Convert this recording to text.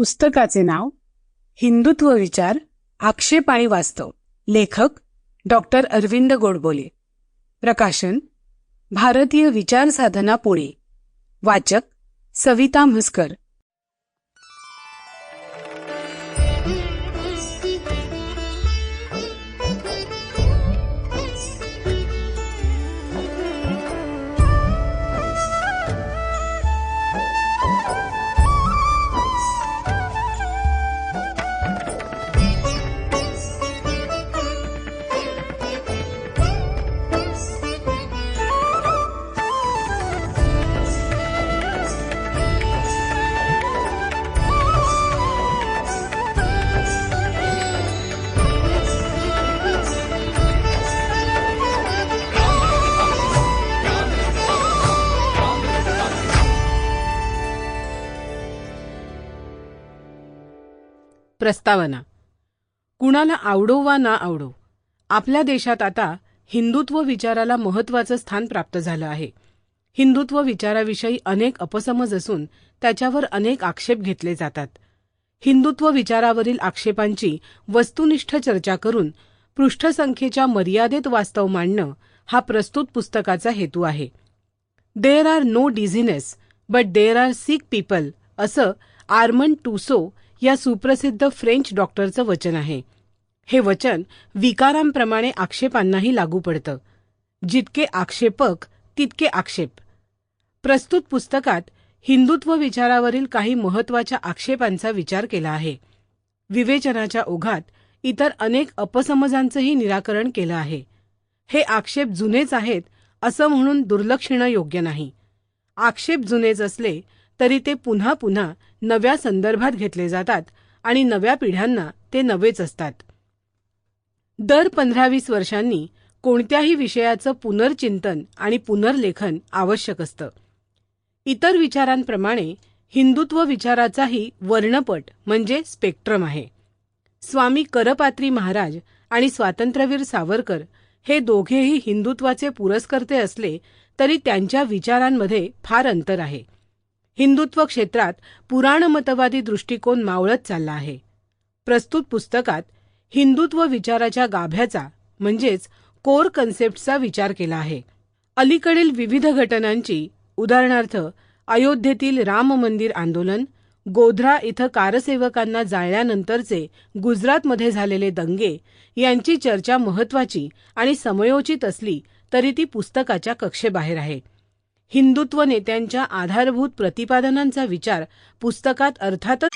पुस्तकाचे नाव हिंदुत्व विचार आक्षेप आणि वास्तव. लेखक डॉक्टर अरविंद गोडबोले. प्रकाशन भारतीय विचार साधना पुणे. वाचक सविता म्हसकर. प्रस्तावना. कुणाला आवडो वा ना आवडो आपल्या देशात आता हिंदुत्व विचाराला महत्वाचं स्थान प्राप्त झालं आहे. हिंदुत्व विचाराविषयी अनेक अपसमज असून त्याच्यावर अनेक आक्षेप घेतले जातात. हिंदुत्व विचारावरील आक्षेपांची वस्तुनिष्ठ चर्चा करून पृष्ठसंख्येच्या मर्यादेत वास्तव मांडणं हा प्रस्तुत पुस्तकाचा हेतू आहे. There are no diseases but there are sick people असं आर्मन टुसो या सुप्रसिद्ध फ्रेंच डॉक्टरचं वचन आहे. हे वचन विकारांप्रमाणे आक्षेपांनाही लागू पडतं. जितके आक्षेपक तितके आक्षेप. प्रस्तुत पुस्तकात हिंदुत्व विचारावरील काही महत्त्वाच्या आक्षेपांचा विचार केला आहे. विवेचनाच्या ओघात इतर अनेक अपसमजांचंही निराकरण केलं आहे. हे आक्षेप जुनेच आहेत असं म्हणून दुर्लक्षिणं योग्य नाही. आक्षेप जुनेच असले तरी ते पुन्हा पुन्हा नव्या संदर्भात घेतले जातात आणि नव्या पिढ्यांना ते नवेच असतात. दर पंधरावीस वर्षांनी कोणत्याही विषयाचं पुनर्चिंतन आणि पुनर्लेखन आवश्यक असतं. इतर विचारांप्रमाणे हिंदुत्व विचाराचाही वर्णपट म्हणजे स्पेक्ट्रम आहे. स्वामी करपात्री महाराज आणि स्वातंत्र्यवीर सावरकर हे दोघेही हिंदुत्वाचे पुरस्कर्ते असले तरी त्यांच्या विचारांमध्ये फार अंतर आहे. हिंदुत्व क्षेत्रात पुराणमतवादी दृष्टिकोन मावळत चालला आहे. प्रस्तुत पुस्तकात हिंदुत्व विचाराच्या गाभ्याचा म्हणजेच कोर कन्सेप्टचा विचार केला आहे. अलीकडील विविध घटनांची उदाहरणार्थ अयोध्येतील राम मंदिर आंदोलन गोध्रा इथं कारसेवकांना जाळल्यानंतरचे गुजरातमध्ये झालेले दंगे यांची चर्चा महत्वाची आणि समयोचित असली तरी ती पुस्तकाच्या कक्षेबाहेर आहे. हिंदुत्व नेत्यांच्या आधारभूत प्रतिपादनांचा विचार पुस्तकात अर्थातच